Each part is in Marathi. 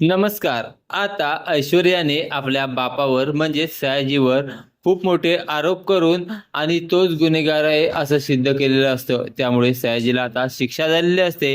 नमस्कार. आता ऐश्वर्याने आपल्या बापावर म्हणजे सयाजीवर खूप मोठे आरोप करून आणि तोच गुन्हेगार आहे असं सिद्ध केलेलं असतं. त्यामुळे सयाजीला आता शिक्षा झालेली असते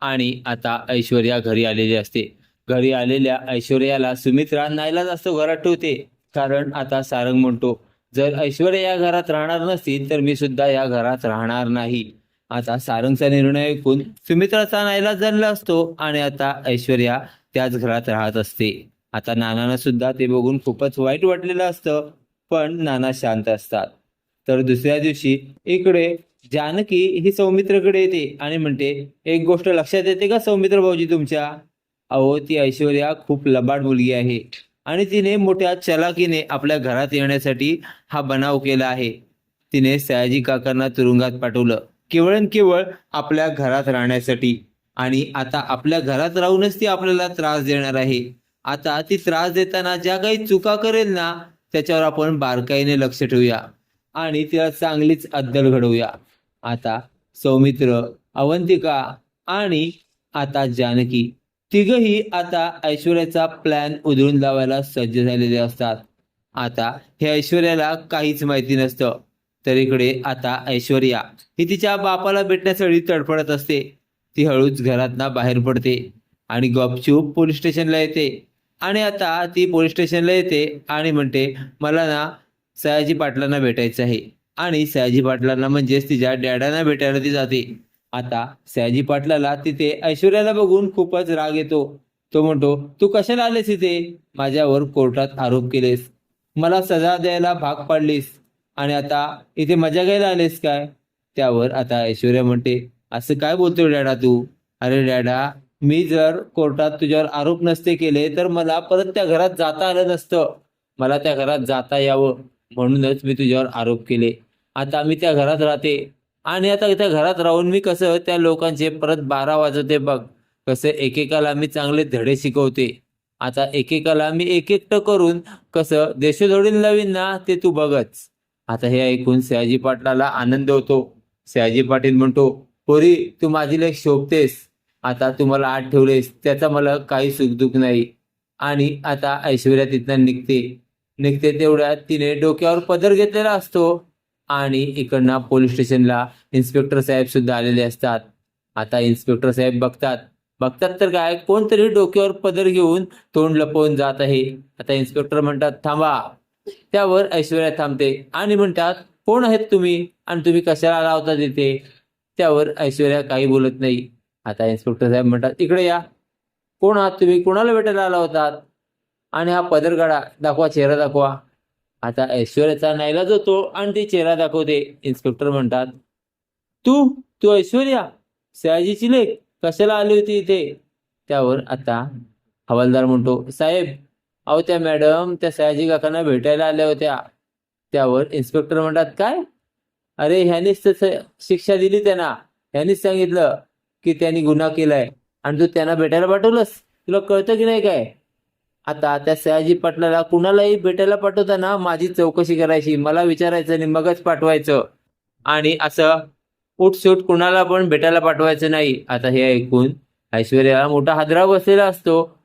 आणि आता ऐश्वर्या घरी आलेली असते. घरी आलेल्या ऐश्वर्याला सुमित्रा नाईलाच असतो घरात ठेवते कारण आता सारंग म्हणतो जर ऐश्वर्या या घरात राहणार नसती तर मी सुद्धा या घरात राहणार नाही. आता सारंगचा निर्णय ऐकून सुमित्राचा नायला जणला असतो आणि आता ऐश्वर्या त्याच घरात राहत असते. आता नानांना सुद्धा ते बघून खूपच वाईट वाटलेलं असतं पण नाना शांत असतात. तर दुसऱ्या दिवशी इकडे जानकी ही सौमित्रकडे येते आणि म्हणते एक गोष्ट लक्षात येते का सौमित्र भाऊजी तुमच्या? अहो ती ऐश्वर्या खूप लबाड मुलगी आहे आणि तिने मोठ्या चलाकीने आपल्या घरात येण्यासाठी हा बनाव केला आहे. तिने सयाजी काकांना तुरुंगात पाठवलं. केवळ आणि केवळ आपल्या घरात राहण्यासाठी. आणि आता आपल्या घरात राहूनच ती आपल्याला त्रास देणार आहे. आता ती त्रास देताना ज्या काही चुका करेल ना त्याच्यावर आपण बारकाईने लक्ष ठेवूया. आणि तिला चांगलीच अद्दल घडवूया. आता सौमित्र अवंतिका आणि आता जानकी. तिघही आता ऐश्वर्याचा प्लॅन उधळून लावायला सज्ज झालेले असतात. आता हे ऐश्वर्याला काहीच माहिती नसतं. तर इकडे आता ऐश्वर्या. ही तिच्या बापाला भेटण्यासाठी तडफडत असते. ती हळूच घरातनं बाहेर पडते आणि गपचूप पोलीस स्टेशनला येते. आणि आता ती पोलीस स्टेशनला येते आणि म्हणते मला ना सयाजी पाटलांना भेटायचं आहे. आणि सयाजी पाटलांना म्हणजेच तिच्या डॅडांना भेटायला ती जाते. आता सयाजी पाटलाला तिथे ऐश्वर्याला बघून खूपच राग येतो. तो म्हणतो तू कशाला आलेस इथे? माझ्यावर कोर्टात आरोप केलेस. मला सजा द्यायला भाग पाडलीस. आणि आता इथे मजा घ्यायला आलेस काय? त्यावर आता ऐश्वर्या म्हणते असं काय बोलतोय डॅडा तू? अरे डॅडा मी जर कोर्टात तुझ्यावर आरोप नसते केले तर मला परत त्या घरात जाता आलं नसतं. मला त्या घरात जाता यावं. म्हणूनच मी तुझ्यावर आरोप केले. आता मी त्या घरात राहते. आणि आता त्या घरात राहून मी कसं त्या लोकांचे परत बारा वाजवते बघ. कसं एकेकाला मी चांगले धडे शिकवते. आता एकेकाला मी एक एकटं करून कसं देशोधडील लावीन ना ते तू बघच. आता हे ऐकून सयाजी पाटलाला आनंद होतो. सयाजी पाटील म्हणतो पोरी तू माझी लेख शोभतेस. आता तू मला आत ठेवलेस. त्याचा मला काही सुखदुःख नाही. आणि आता ऐश्वर्या तिथनं निघते. निघते तेवढ्यात तिने डोक्यावर पदर घेतलेला असतो. आणि इकडनं पोलीस स्टेशनला इन्स्पेक्टर साहेब सुद्धा आलेले असतात. आता इन्स्पेक्टर साहेब बघतात. बघतात तर काय? कोणतरी डोक्यावर पदर घेऊन तोंड लपवून जात आहे. आता इन्स्पेक्टर म्हणतात थांबा त्यावर ऐश्वर्या थांबते आणि म्हणतात कोण आहेत तुम्ही? आणि तुम्ही कशाला आला होता तिथे? त्यावर ऐश्वर्या काही बोलत नाही. आता इन्स्पेक्टर साहेब म्हणतात इकडे या. कोण आहात तुम्ही? कोणाला भेटायला आला होतात आणि हा पदर काढा दाखवा चेहरा दाखवा. आता ऐश्वर्याचा नाईलाज होतो आणि ती चेहरा दाखवते. इन्स्पेक्टर म्हणतात तू? तू ऐश्वर्या? सयाजीची लेख कशाला आली होती इथे? त्यावर आता हवालदार म्हणतो साहेब अहो त्या मॅडम त्या सयाजी काकांना भेटायला आल्या होत्या. त्यावर इन्स्पेक्टर म्हणतात काय? अरे ह्यानीच तसं शिक्षा दिली त्यांना. ह्यानीच सांगितलं की त्यांनी गुन्हा केलाय. आणि तू त्यांना भेटायला पाठवलंस? तुला कळतं की नाही काय? आता त्या सयाजी पाटलाला कुणालाही भेटायला पाठवताना माझी चौकशी करायची. मला विचारायचं आणि मगच पाठवायचं. आणि असं उठसूट कुणाला पण भेटायला पाठवायचं नाही. आता हे ऐकून ऐश्वर्याला मोठा हादरा बसलेला असतो.